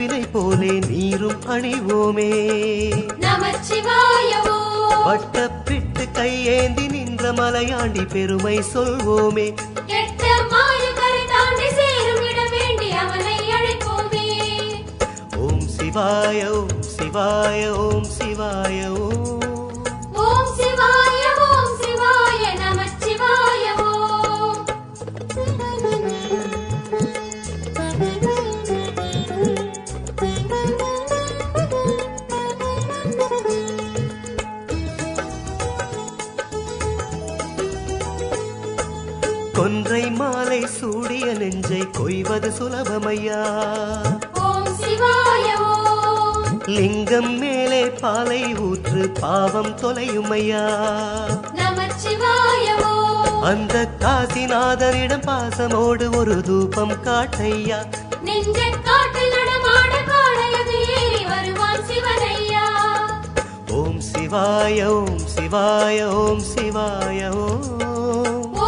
வினை போலே நீரும் அணிவோமே. வட்டப்பிட்டு கையேந்தி நின்ற மலையாண்டி பெருமை சொல்வோமே. ஓம் சிவாய ஓம் சிவாய ஓம் சிவாய ஓம் கொன்றை மாலை சூடிய நெஞ்சை கொய்வது சுலபமையா? லிங்கம் மேலே பாலை ஊற்று பாவம் தொலையுமையா? அந்த காசிநாதரிடம் பாசமோடு ஒரு தூபம் காட்டையா? ஓம் சிவாய ஓம் சிவாய ஓம் சிவாய ஓம்.